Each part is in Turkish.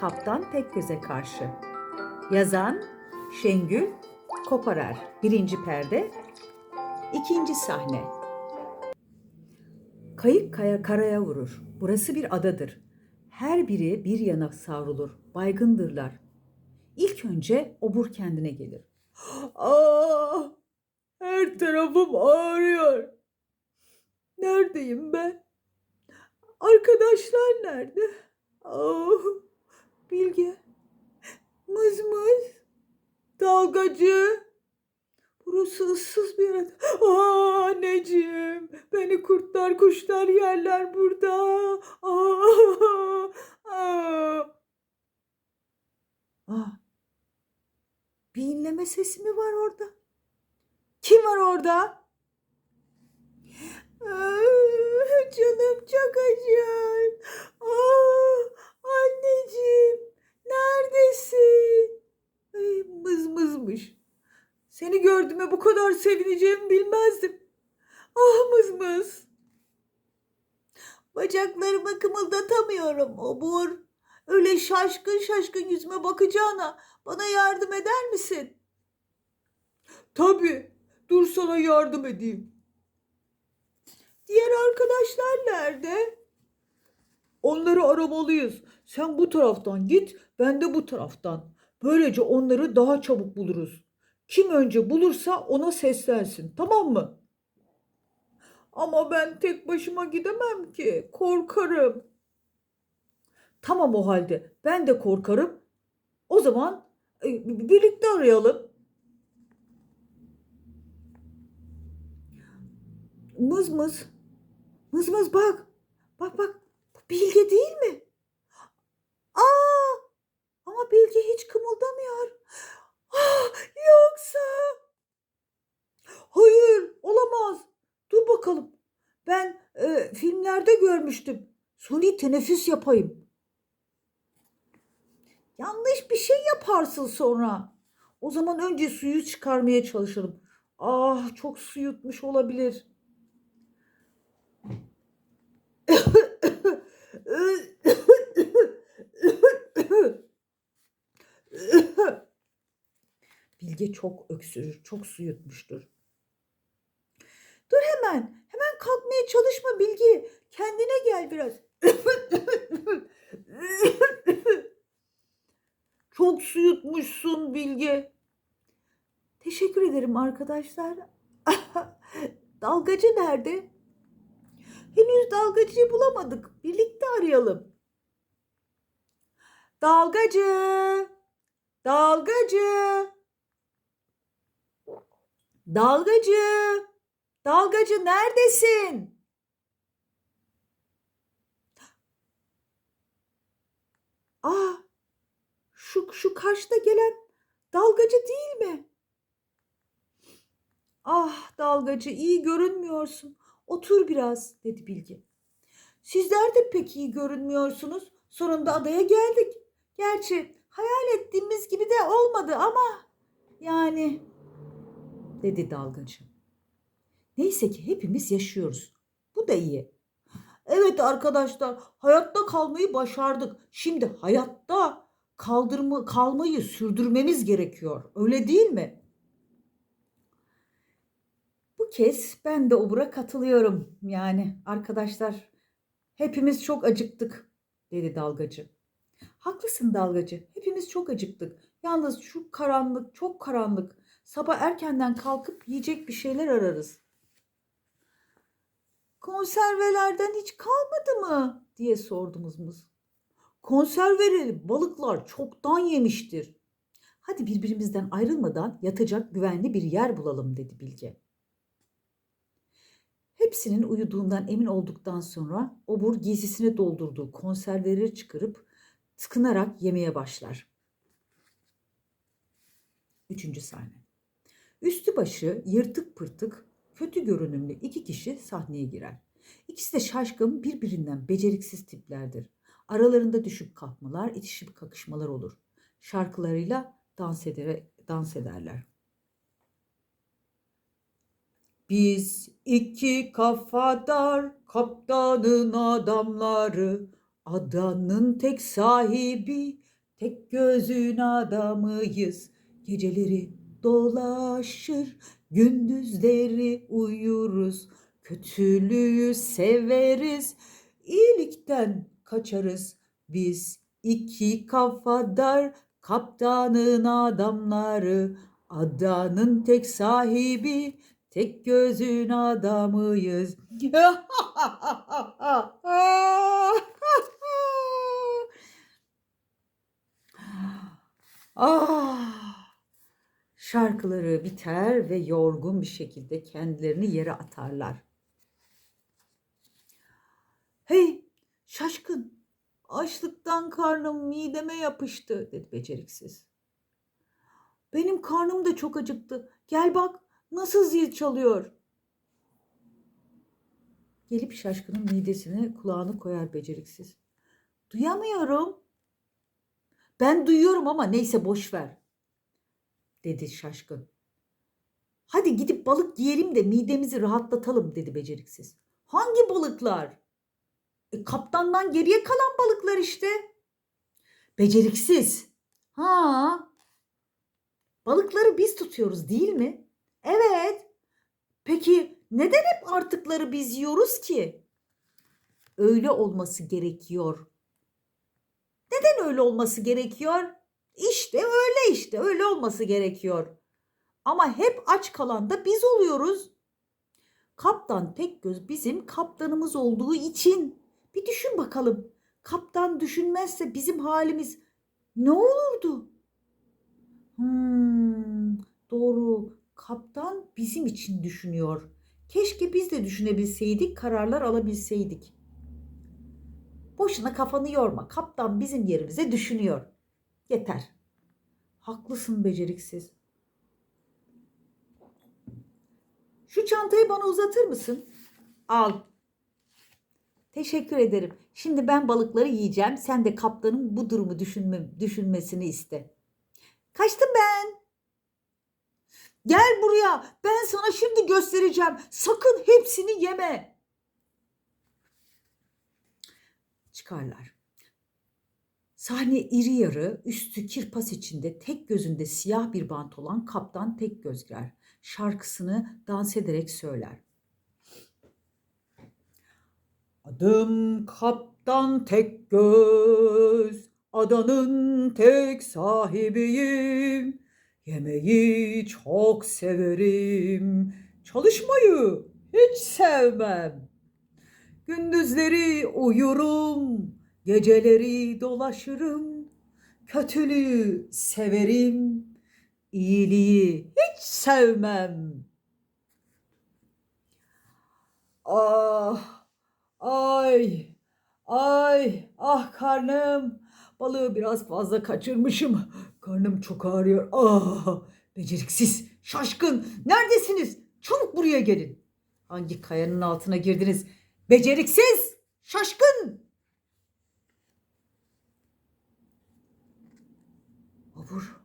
Kaptan Tekgöz'e karşı. Yazan Şengül Koparar. Birinci perde. İkinci sahne. Kayık kaya karaya vurur. Burası bir adadır. Her biri bir yana savrulur. Baygındırlar. İlk önce obur kendine gelir. Ah! Her tarafım ağrıyor. Neredeyim ben? Arkadaşlar nerede? Ah! Bilge. Mız mız. Dalgacı. Burası ıssız bir ada. Aa, anneciğim. Beni kurtlar kuşlar yerler burada. Aa, aa. Aa. Bir inleme sesi mi var orada? Kim var orada? Canım çok acıyor. Aa, anneciğim neredesin? Ay, mız mızmış. Seni gördüğüme bu kadar sevineceğimi bilmezdim. Ah mız mız. Bacaklarımı kımıldatamıyorum obur. Öyle şaşkın şaşkın yüzüme bakacağına bana yardım eder misin? Tabii. Dur sana yardım edeyim. Diğer arkadaşlar nerede? Onları aramalıyız. Sen bu taraftan git, ben de bu taraftan. Böylece onları daha çabuk buluruz. Kim önce bulursa ona seslensin, tamam mı? Ama ben tek başıma gidemem ki. Korkarım. Tamam o halde. Ben de korkarım. O zaman e, birlikte arayalım. Mız mız. Mız mız bak. Bak bak. Bilge değil mi? Aa! Ama Bilge hiç kımıldamıyor. Ah, yoksa? Hayır, olamaz. Dur bakalım. Ben e, filmlerde görmüştüm. Suni teneffüs yapayım. Yanlış bir şey yaparsın sonra. O zaman önce suyu çıkarmaya çalışalım. Ah, çok su yutmuş olabilir. Bilge çok öksürür, çok su yutmuştur. Dur hemen, hemen kalkmaya çalışma Bilge. Kendine gel biraz. Çok su yutmuşsun Bilge. Teşekkür ederim arkadaşlar. Dalgacı nerede? Henüz dalgacıyı bulamadık. Birlikte arayalım. Dalgacı. Dalgacı. Dalgacı. Dalgacı neredesin? Aa, şu şu karşıda gelen dalgacı değil mi? Ah dalgacı iyi görünmüyorsun. Otur biraz dedi Bilge. Sizler de pek iyi görünmüyorsunuz. Sonunda adaya geldik. Gerçi hayal ettiğimiz gibi de olmadı ama yani dedi dalgacı. Neyse ki hepimiz yaşıyoruz. Bu da iyi. Evet arkadaşlar, hayatta kalmayı başardık. Şimdi hayatta kaldırma, kalmayı sürdürmemiz gerekiyor. Öyle değil mi? Bu kez ben de obura katılıyorum. Yani arkadaşlar hepimiz çok acıktık dedi dalgacı. Haklısın dalgacı. Hepimiz çok acıktık. Yalnız şu karanlık, çok karanlık. Sabah erkenden kalkıp yiyecek bir şeyler ararız. Konservelerden hiç kalmadı mı? diye sordumuz muz. Konserveleri balıklar çoktan yemiştir. Hadi birbirimizden ayrılmadan yatacak güvenli bir yer bulalım dedi Bilge. Hepsinin uyuduğundan emin olduktan sonra obur giysisine doldurduğu konserveleri çıkarıp tıkınarak yemeye başlar. Üçüncü sahne. Üstü başı yırtık pırtık, kötü görünümlü iki kişi sahneye girer. İkisi de şaşkın, birbirinden beceriksiz tiplerdir. Aralarında düşüp kalkmalar, itişip kakışmalar olur. Şarkılarıyla dans, eder, dans ederler. Biz iki kafadar kaptanın adamları, adanın tek sahibi tek gözün adamıyız. Geceleri dolaşır, gündüzleri uyuruz. Kötülüğü severiz, iyilikten kaçarız. Biz iki kafadar kaptanın adamları, adanın tek sahibi, tek gözün adamıyız. ah! Şarkıları biter ve yorgun bir şekilde kendilerini yere atarlar. Hey, şaşkın, açlıktan karnım mideme yapıştı dedi beceriksiz. Benim karnım da çok acıktı. Gel bak nasıl zil çalıyor. Gelip şaşkının midesine kulağını koyar beceriksiz. Duyamıyorum. Ben duyuyorum ama neyse boş ver. Dedi şaşkın. Hadi gidip balık yiyelim de midemizi rahatlatalım dedi beceriksiz. Hangi balıklar? E, kaptandan geriye kalan balıklar işte. Beceriksiz. Ha. Balıkları biz tutuyoruz değil mi? Evet. Peki neden hep artıkları biz yiyoruz ki? Öyle olması gerekiyor. Neden öyle olması gerekiyor? İşte öyle işte öyle olması gerekiyor. Ama hep aç kalan da biz oluyoruz. Kaptan Tekgöz bizim kaptanımız olduğu için. Bir düşün bakalım. Kaptan düşünmezse bizim halimiz ne olurdu? Hmm, doğru. Kaptan bizim için düşünüyor. Keşke biz de düşünebilseydik, kararlar alabilseydik. Boşuna kafanı yorma. Kaptan bizim yerimize düşünüyor. Yeter. Haklısın beceriksiz. Şu çantayı bana uzatır mısın? Al. Teşekkür ederim. Şimdi ben balıkları yiyeceğim. Sen de kaptanın bu durumu düşünme, düşünmesini iste. Kaçtım ben. Gel buraya. Ben sana şimdi göstereceğim. Sakın hepsini yeme. Çıkarlar. Sahne iri yarı, üstü kirpas içinde, tek gözünde siyah bir bant olan kaptan tek göz girer. Şarkısını dans ederek söyler. Adım kaptan tek göz, adanın tek sahibiyim. Yemeği çok severim, çalışmayı hiç sevmem. Gündüzleri uyurum, geceleri dolaşırım. Kötülüğü severim, iyiliği hiç sevmem. Ah, ay, ay, ah karnım. Balığı biraz fazla kaçırmışım. Karnım çok ağrıyor. Ah, beceriksiz, şaşkın. Neredesiniz? Çabuk buraya gelin. Hangi kayanın altına girdiniz? Beceriksiz, şaşkın. Obur.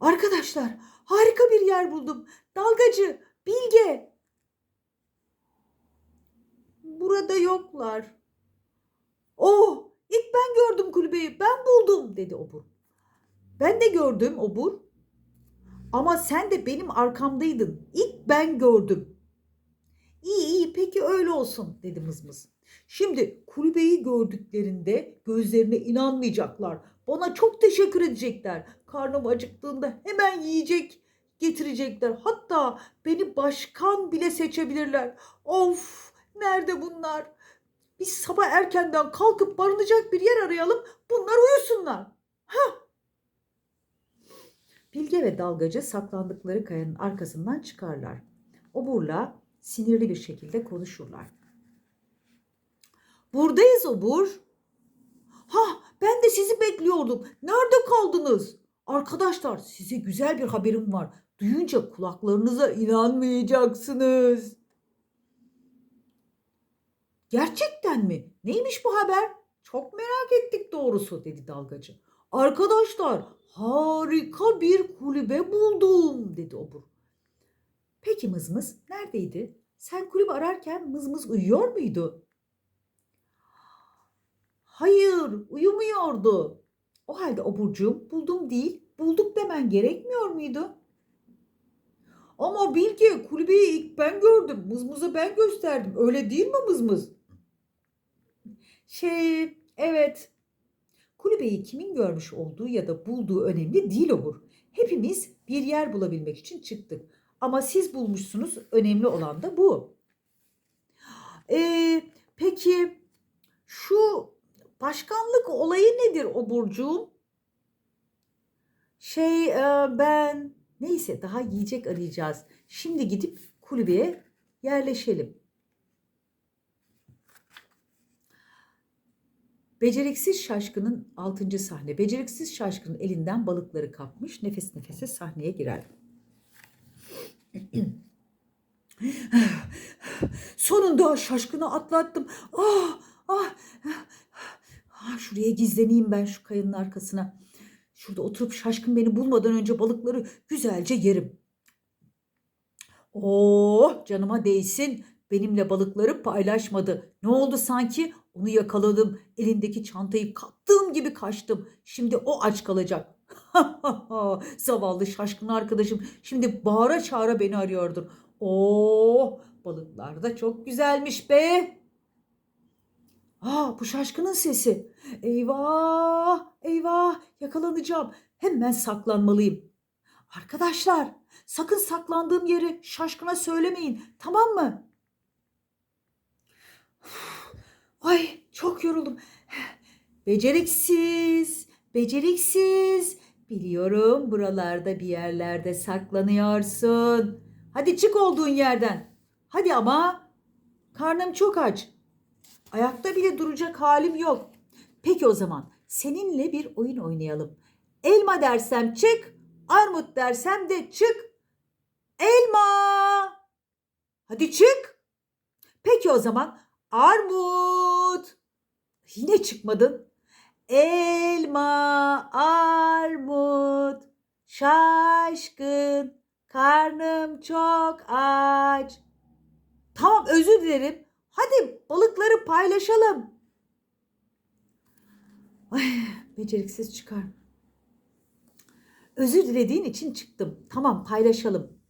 Arkadaşlar, harika bir yer buldum. Dalgacı, Bilge. Burada yoklar. Oh, ilk ben gördüm kulübeyi. Ben buldum dedi Obur. Ben de gördüm Obur. Ama sen de benim arkamdaydın. İlk ben gördüm. Peki öyle olsun dedi Mızmız. Şimdi kulübeyi gördüklerinde gözlerine inanmayacaklar. Bana çok teşekkür edecekler. Karnım acıktığında hemen yiyecek getirecekler. Hatta beni başkan bile seçebilirler. Of nerede bunlar? Biz sabah erkenden kalkıp barınacak bir yer arayalım. Bunlar uyusunlar. Ha? Bilge ve dalgacı saklandıkları kayanın arkasından çıkarlar. Obur'la sinirli bir şekilde konuşurlar. Buradayız Obur. Ha ben de sizi bekliyordum. Nerede kaldınız? Arkadaşlar size güzel bir haberim var. Duyunca kulaklarınıza inanmayacaksınız. Gerçekten mi? Neymiş bu haber? Çok merak ettik doğrusu dedi dalgacı. Arkadaşlar harika bir kulübe buldum dedi obur. Peki Mızmız neredeydi? Sen kulübe ararken Mızmız uyuyor muydu? Hayır uyumuyordu. O halde oburcuğum buldum değil, bulduk demen gerekmiyor muydu? Ama Bilge kulübeyi ilk ben gördüm. Mızmız'a ben gösterdim. Öyle değil mi Mızmız? Şey, evet. Kulübeyi kimin görmüş olduğu ya da bulduğu önemli değil Obur. Hepimiz bir yer bulabilmek için çıktık. Ama siz bulmuşsunuz. Önemli olan da bu. Ee, peki şu başkanlık olayı nedir Oburcuğum? Şey e, ben neyse daha yiyecek arayacağız. Şimdi gidip kulübeye yerleşelim. Beceriksiz şaşkının 6. sahne. Beceriksiz şaşkının elinden balıkları kapmış. Nefes nefese sahneye girer. Sonunda şaşkını atlattım. Ah, ah, ah, şuraya gizleneyim ben şu kayanın arkasına. Şurada oturup şaşkın beni bulmadan önce balıkları güzelce yerim. Oh canıma değsin. Benimle balıkları paylaşmadı. Ne oldu sanki? Onu yakaladım. Elindeki çantayı kaptığım gibi kaçtım. Şimdi o aç kalacak. Zavallı şaşkın arkadaşım. Şimdi bağıra çağıra beni arıyordur. Oo, balıklar da çok güzelmiş be. Aa, bu şaşkının sesi. Eyvah, eyvah, yakalanacağım. Hemen saklanmalıyım. Arkadaşlar, sakın saklandığım yeri şaşkına söylemeyin. Tamam mı? Ay, çok yoruldum. Beceriksiz, beceriksiz. Biliyorum buralarda bir yerlerde saklanıyorsun. Hadi çık olduğun yerden. Hadi ama. Karnım çok aç. Ayakta bile duracak halim yok. Peki o zaman seninle bir oyun oynayalım. Elma dersem çık, armut dersem de çık. Elma. Hadi çık. Peki o zaman armut. Yine çıkmadın. Elma, armut, şaşkın, karnım çok aç. Tamam özür dilerim. Hadi balıkları paylaşalım. Ay, beceriksiz çıkar. Özür dilediğin için çıktım. Tamam paylaşalım.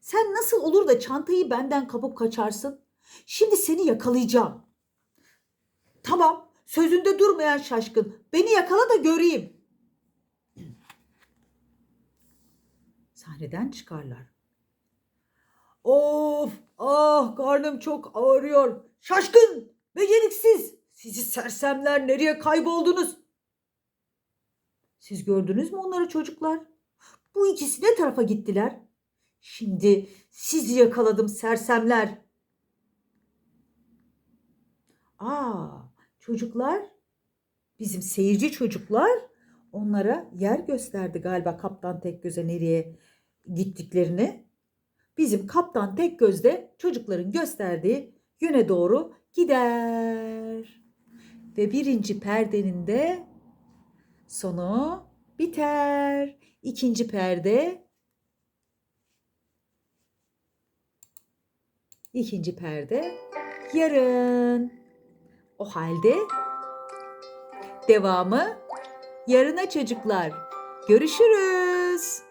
Sen nasıl olur da çantayı benden kapıp kaçarsın? Şimdi seni yakalayacağım. Tamam, sözünde durmayan şaşkın. Beni yakala da göreyim. Sahneden çıkarlar. Of, ah karnım çok ağrıyor. Şaşkın, beceriksiz. Sizi sersemler nereye kayboldunuz? Siz gördünüz mü onları çocuklar? Bu ikisi ne tarafa gittiler? Şimdi sizi yakaladım sersemler. Aa, çocuklar, bizim seyirci çocuklar onlara yer gösterdi galiba Kaptan Tekgöz'e nereye gittiklerini. Bizim Kaptan Tekgöz de çocukların gösterdiği yöne doğru gider. Ve birinci perdenin de sonu biter. İkinci perde ikinci perde yarın. O halde devamı yarına çocuklar. Görüşürüz.